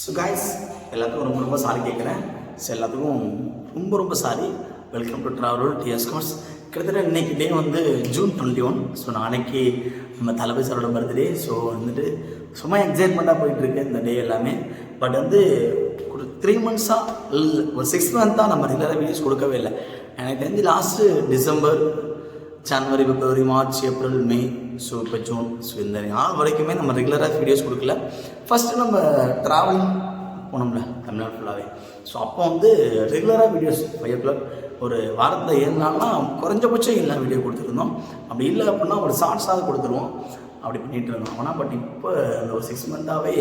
So guys எல்லாத்துக்கும் ரொம்ப ரொம்ப சாரி கேட்குறேன். ஸோ எல்லாத்துக்கும் ரொம்ப ரொம்ப sorry welcome to travel TS course கிட்டத்தட்ட இன்றைக்கி டே வந்து ஜூன் டுவெண்ட்டி ஒன் ஸோ நாளைக்கு நம்ம தளபதி சாரோட பர்த்டே ஸோ வந்துட்டு சும்மா எக்ஸைட்மெண்ட்டாக போயிட்டுருக்கு இந்த டே எல்லாமே. பட் வந்து ஒரு த்ரீ மந்த்ஸாக இல்லை ஒரு சிக்ஸ் மந்த்தாக நம்ம ரெகுலராக வீடியோஸ் கொடுக்கவே இல்லை. எனக்கு தெரிஞ்சு லாஸ்ட்டு டிசம்பர் ஜனவரி பிப்ரவரி மார்ச் ஏப்ரல் மே. ஸோ இப்போ ஜூன் ஸோ இந்த நாள் வரைக்குமே நம்ம ரெகுலராக வீடியோஸ் கொடுக்கல. ஃபஸ்ட்டு நம்ம ட்ராவலிங் போனோம்ல தமிழ்நாடு ஃபுல்லாகவே ஸோ அப்போ வந்து ரெகுலராக வீடியோஸ் ஃபைவ் ஓ கிளாக் ஒரு வாரத்தில் ஏழு நாள்னா குறைஞ்சபட்சம் எல்லா வீடியோ கொடுத்துருந்தோம். அப்படி இல்லை அப்படின்னா ஒரு ஷார்ட்ஸாக கொடுத்துருவோம். அப்படி பண்ணிகிட்டு இருந்தோம். ஆனால் பட் இப்போ இந்த ஒரு சிக்ஸ் மந்த்தாகவே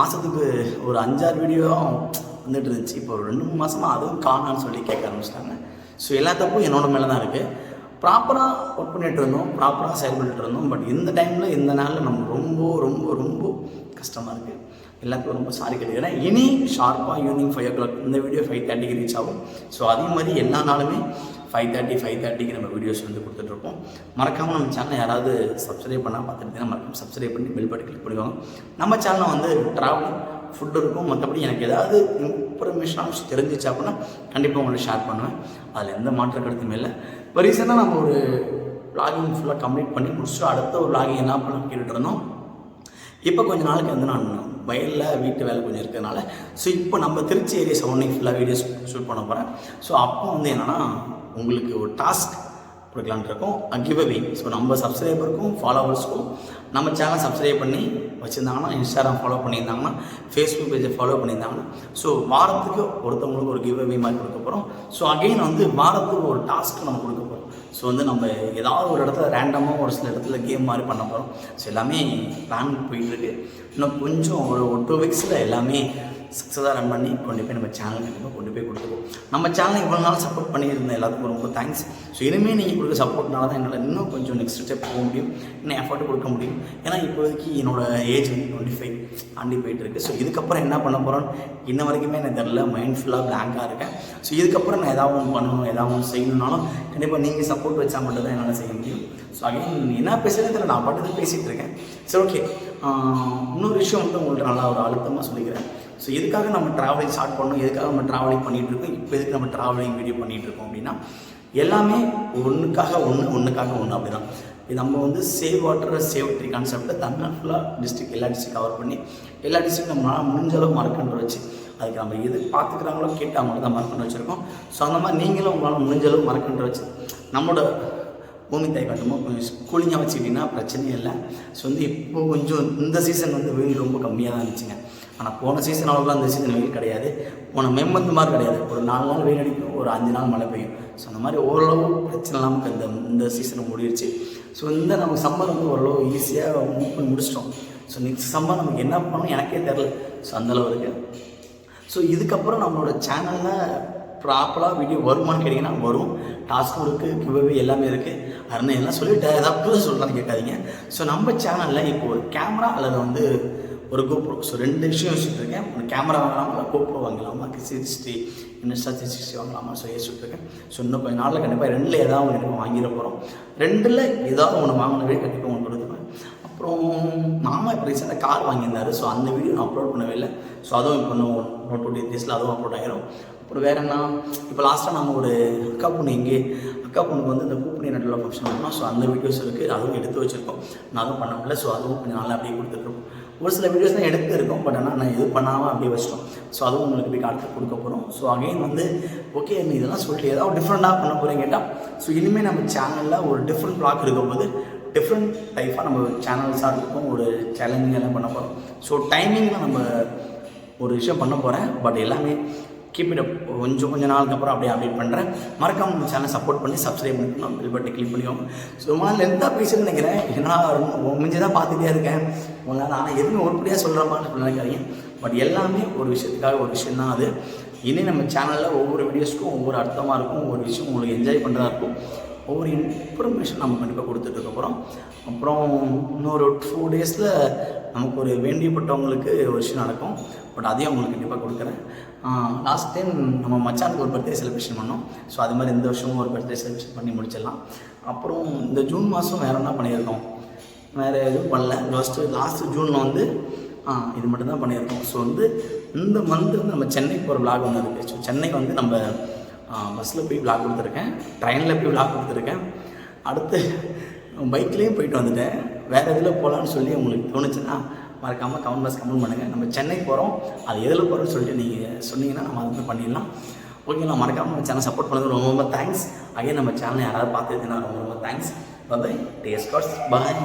மாதத்துக்கு ஒரு அஞ்சாறு வீடியோ வந்துட்டு இருந்துச்சு. இப்போ ஒரு ரெண்டு மூணு மாதமாக அதுவும் காணான்னு சொல்லி கேட்க ஆரம்பிச்சிட்டாங்க. ஸோ எல்லா தப்பும் என்னோட மேலே தான் இருக்குது ப்ராப்பராக ஒர்க் பண்ணிட்டு இருந்தோம் ப்ராப்பராக செயல்பட்டு இருந்தோம் பட் இந்த டைமில் இந்த நாளில் நம்ம ரொம்ப ரொம்ப ரொம்ப கஷ்டமாக இருக்குது எல்லாத்துக்கும் ரொம்ப சாரி கேட்டுக்கிறேன். இனி ஷார்ப்பாக ஈவினிங் ஃபைவ் ஓ கிளாக் இந்த வீடியோ ஃபைவ் தேர்ட்டிக்கு ரீச் ஆகும். ஸோ அதே மாதிரி எல்லா நாளுமே ஃபைவ் தேர்ட்டி ஃபைவ் தேர்ட்டிக்கு நம்ம வீடியோஸ் வந்து கொடுத்துட்ருப்போம் மறக்காமல் நம்ம சேனலை யாராவது சப்ஸ்கிரைப் பண்ணால் பார்த்துட்டு மறக்காமல் சப்ஸ்கிரைப் பண்ணி பில் பட்டு கிளிக் பண்ணிக்கோங்க. நம்ம சேனலில் வந்து ட்ராவலிங் ஃபுட் இருக்கும். மற்றபடி எனக்கு ஏதாவது இன்ஃபர்மேஷன் விஷயம் தெரிஞ்சிச்சு அப்படின்னா கண்டிப்பாக உங்களை ஷேர் பண்ணுவேன். அதில் எந்த மாற்ற கருத்துமே இல்லை. இப்போ ரீசெண்டாக நம்ம ஒரு லாகிங் ஃபுல்லாக கம்ப்ளீட் பண்ணி முடிச்சுட்டு அடுத்த ஒரு லாகிங் என்ன பண்ண கேட்டுட்டு இருந்தோம். இப்போ கொஞ்ச நாளைக்கு வந்து நான் வயலில் வீட்டு வேலை கொஞ்சம் இருக்கிறதுனால ஸோ இப்போ நம்ம திருச்சி ஏரியா சரௌண்டிங் ஃபுல்லாக வீடியோஸ் ஷூட் பண்ண போகிறேன் ஸோ அப்போ வந்து என்னென்னா உங்களுக்கு ஒரு டாஸ்க் கொடுக்கலான்ட்டு இருக்கோம் கிவ்அவே ஸோ நம்ம சப்ஸ்கிரைபருக்கும் ஃபாலோவர்ஸ்க்கும் நம்ம சேனல் சப்ஸ்கிரைப் பண்ணி வச்சுருந்தாங்கன்னா இன்ஸ்டாகிராம் ஃபாலோ பண்ணியிருந்தாங்கன்னா ஃபேஸ்புக் பேஜை ஃபாலோ பண்ணியிருந்தாங்கன்னா ஸோ வாரத்துக்கு ஒருத்தவங்களுக்கு ஒரு கிவ்அவே மாதிரி கொடுக்க போகிறோம் ஸோ அகெயின் வந்து வாரத்துக்கு ஒரு டாஸ்க் நம்ம கொடுக்க போகிறோம் ஸோ வந்து நம்ம ஏதாவது ஒரு இடத்துல ரேண்டமாக ஒரு சில இடத்துல கேம் மாதிரி பண்ண போகிறோம் ஸோ எல்லாமே பிளான் போயிட்டுருக்கு இன்னும் கொஞ்சம் ஒரு ஒரு டூ வீக்ஸில் எல்லாமே சக்ஸஸாக ரன் பண்ணி கொண்டு போய் நம்ம சேனல் கண்டிப்பாக கொண்டு போய் கொடுத்துருவோம். நம்ம சேனல் இவ்வளோ நாள் சப்போர்ட் பண்ணியிருந்த எல்லாத்துக்கும் ரொம்ப தேங்க்ஸ் ஸோ இனிமேல் நீங்கள் கொடுக்க சப்போர்ட்னால தான் என்னால் இன்னும் கொஞ்சம் நெக்ஸ்ட் ஸ்டெப் போக முடியும். இன்னும் எஃபர்ட் கொடுக்க முடியும். ஏன்னா இப்போதைக்கு என்னோட ஏஜ் வந்து டுவெண்ட்டி ஃபைவ் தாண்டி போயிட்டு இருக்கு. ஸோ இதுக்கப்புறம் என்ன பண்ண போகிறோன்னு இன்ன வரைக்குமே எனக்கு தெரில மைண்ட் ஃபுல்லாக பிளாங்காக இருக்கேன். ஸோ இதுக்கப்புறம் நான் ஏதாவது ஒன்று பண்ணணும் ஏதாவது ஒன்று செய்யணும்னாலும் கண்டிப்பாக நீங்கள் சப்போர்ட் வச்சா மட்டும் தான் என்னால் செய்ய முடியும். ஸோ அகைன் என்ன பேசுறது தெரியல. நான் பாட்டு பேசிகிட்டு இருக்கேன். சரி ஓகே இன்னொரு விஷயம் வந்து உங்கள்கிட்ட நல்லா ஒரு அழுத்தமாக சொல்லிக்கிறேன். ஸோ எதுக்காக நம்ம ட்ராவலிங் ஸ்டார்ட் பண்ணோம் எதுக்காக நம்ம ட்ராவலிங் பண்ணிகிட்டு இருக்கோம் இப்போ எதுக்கு நம்ம ட்ராவலிங் வீடியோ பண்ணிகிட்டு இருக்கோம் அப்படின்னா எல்லாமே ஒன்றுக்காக ஒன்று ஒன்றுக்காக ஒன்று அப்படி தான் இது நம்ம வந்து சேவ் வாட்டர் சேவ் ட்ரீ கான்செப்டை தமிழ்நாடு ஃபுல்லாக டிஸ்ட்ரிக்ட் எல்லா டிஸ்ட்ரிக் கவர் பண்ணி எல்லா டிஸ்ட்ரிக் நம்மளால் முடிஞ்ச அளவு மறக்கன்ற வச்சு அதுக்கு நம்ம எது பார்த்துக்கிறாங்களோ கேட்டு அவங்கள்ட்ட தான் மறக்கண்டு வச்சுருக்கோம். ஸோ அந்த மாதிரி நீங்களும் உங்களால் முடிஞ்ச அளவு மறக்கன்ற வச்சு நம்மளோட பூமி தாய் கட்டமோ கொஞ்சம் கூலிங்காக வச்சுக்கிட்டிங்கன்னா பிரச்சனையே இல்லை. ஸோ வந்து இப்போ கொஞ்சம் இந்த சீசன் வந்து வெயில் ரொம்ப கம்மியாக தான் இருந்துச்சுங்க. ஆனால் போன சீசன் அவ்வளோலாம் இந்த சீசன் வெயில் கிடையாது. போன மெம்மந்து மாதிரி கிடையாது. ஒரு நாலு நாள் வெயில் அடிக்கும் ஒரு அஞ்சு நாள் மழை பெய்யும். ஸோ அந்த மாதிரி ஓரளவு பிரச்சனை இல்லாமல் இந்த இந்த சீசனை முடிடுச்சு ஸோ இந்த நம்ம சம்மர் வந்து ஓரளவு ஈஸியாக மூவ் பண்ணி முடிச்சிட்டோம். ஸோ நெக்ஸ்ட் சம்மர் நமக்கு என்ன பண்ணணும் எனக்கே தெரில ஸோ அந்தளவு இருக்குது ஸோ இதுக்கப்புறம் நம்மளோட சேனலில் ப்ராப்பராக வீடியோ வருமான்னு கேட்டிங்கன்னா வரும். டாஸ்க்கும் இருக்குது கிவ்வே எல்லாமே இருக்குது அருணை எல்லாம் சொல்லிவிட்டு ஏதாவது புதுசாக சொல்கிறான்னு கேட்காதீங்க. ஸோ நம்ம சேனலில் இப்போ ஒரு கேமரா அல்லது வந்து ஒரு கோப்ரோ ஸோ ரெண்டு விஷயம் யோசிச்சுட்டு இருக்கேன் ஒரு கேமரா வாங்கலாமா? இல்லை கோப்ரோ வாங்கலாமா சிக்ஸ்டி இன்ஸ்டா த்ரீ சிக்ஸ்டி வாங்கலாமா ஸோ யோசிச்சுட்டு இருக்கேன் ஸோ இன்னும் கொஞ்சம் நாளில் கண்டிப்பாக ரெண்டில் ஏதாவது ஒன்று கண்டிப்பாக வாங்கிட போகிறோம் ரெண்டில் ஏதாவது ஒன்று வாங்கினவே கண்டிப்பாக ஒன்று கொடுத்துருவேன். அப்புறம் மாமா இப்போ ரீசெண்டாக கார் வாங்கியிருந்தார். ஸோ அந்த வீடியோ நான் அப்லோட் பண்ணவே இல்லை. ஸோ அதுவும் இப்போ இன்னும் நோட் டூ டேஸில் அதுவும் அப்லோட் ஆகிரும் அப்புறம் வேறு என்ன? இப்போ லாஸ்ட்டாக நம்ம ஒரு அக்கா பொண்ணு எங்கே அக்கா பொண்ணுக்கு வந்து இந்த கூப்பணி நடுவில் ஃபங்க்ஷன் பண்ணோம். ஸோ அந்த வீடியோஸ் இருக்குது அதுவும் எடுத்து வச்சுருக்கோம். நான் அதுவும் பண்ண முடியல. ஸோ அதுவும் கொஞ்சம் நாளாக அப்படியே கொடுத்துட்ருக்கோம். ஒரு சில வீடியோஸ் தான் எடுத்து பட் ஆனால் நான் இது பண்ணாமல் அப்படியே வச்சிட்டோம். ஸோ அதுவும் உங்களுக்கு போய் அடுத்து கொடுக்க போகிறோம் ஸோ அகைன் வந்து ஓகே நீ இதெல்லாம் சொல்லிட்டு ஏதாவது டிஃப்ரெண்ட்டாக பண்ண போகிறேன் கேட்டால் ஸோ இனிமேல் நம்ம சேனலில் ஒரு டிஃப்ரெண்ட் பிளாக் இருக்கும்போது டிஃப்ரெண்ட் டைப்பாக நம்ம சேனல்ஸாக இருக்கும் ஒரு சேலஞ்சிங் எல்லாம் பண்ண போகிறோம் ஸோ டைமிங்கில் நம்ம ஒரு விஷயம் பண்ண போகிறேன் பட் எல்லாமே கீப் இட் கொஞ்சம் கொஞ்சம் நாளுக்கு அப்புறம் அப்படியே அப்டேட் பண்ணுறேன் மறக்காம நம்ம சேனல் சப்போர்ட் பண்ணி சப்ஸ்கிரைப் பண்ணிக்கணும் பில் பட்டை கிளிக் பண்ணிக்கோங்க. ஸோ ரொம்ப லென்த்தாக பேசுன்னு நினைக்கிறேன். ஏன்னா ரொம்ப முடிஞ்சதாக பார்த்துட்டே இருக்கேன். உங்களால் ஆனால் எதுவுமே உருப்படியாக சொல்கிறப்பான்னு நினைக்காதீங்க. பட் எல்லாமே ஒரு விஷயத்துக்காக ஒரு விஷயம் தான் அது. இனி நம்ம சேனலில் ஒவ்வொரு வீடியோஸ்க்கும் ஒவ்வொரு அர்த்தமாக இருக்கும். ஒவ்வொரு விஷயம் உங்களுக்கு என்ஜாய் பண்ணுறதா இருக்கும். ஒவ்வொரு இன்ஃபர்மேஷன் நம்ம கண்டிப்பாக கொடுத்துட்டு அப்புறம் இன்னொரு டூ டேஸில் நமக்கு ஒரு வேண்டியப்பட்டவங்களுக்கு ஒரு விஷயம் நடக்கும். பட் அதையும் உங்களுக்கு கண்டிப்பாக கொடுக்குறேன். லாஸ்ட் டைம் நம்ம மச்சானுக்கு ஒரு பர்த்டே செலிப்ரேஷன் பண்ணோம். ஸோ அது மாதிரி இந்த வருஷமும் ஒரு பர்த்டே செலிப்ரேஷன் பண்ணி முடிச்சிடலாம். அப்புறம் இந்த ஜூன் மாதம் வேறு என்ன பண்ணியிருக்கோம்? வேறு எதுவும் பண்ணல. ஃபஸ்ட்டு லாஸ்ட்டு ஜூனில் வந்து ஆ இது மட்டும் தான் பண்ணியிருக்கோம். ஸோ வந்து இந்த மந்த் வந்து நம்ம சென்னைக்கு போகிற விளாக் ஒன்று இருக்குது ஸோ சென்னைக்கு வந்து நம்ம பஸ்ஸில் போய் விளாக் கொடுத்துருக்கேன். ட்ரெயினில் போய் விளாக் கொடுத்துருக்கேன். அடுத்து பைக்லேயும் போயிட்டு வந்துட்டேன். வேறு எதில் போகலான்னு சொல்லி உங்களுக்கு தோணுச்சுன்னா மறக்காமல் கமெண்ட் பாக்ஸ் கமெண்ட் பண்ணுங்கள் நம்ம சென்னை போகிறோம் அது எதில் போகிறோம்னு சொல்லிட்டு நீங்கள் சொன்னீங்கன்னா நம்ம அதை வந்து பண்ணிடலாம். ஓகேங்களா மறக்காமல் நம்ம சேனல் சப்போர்ட் பண்ணுறது ரொம்ப ரொம்ப தேங்க்ஸ் அகைன் நம்ம சேனல் யாராவது பார்த்துருந்தீங்கன்னா ரொம்ப ரொம்ப thanks bye taste cards bye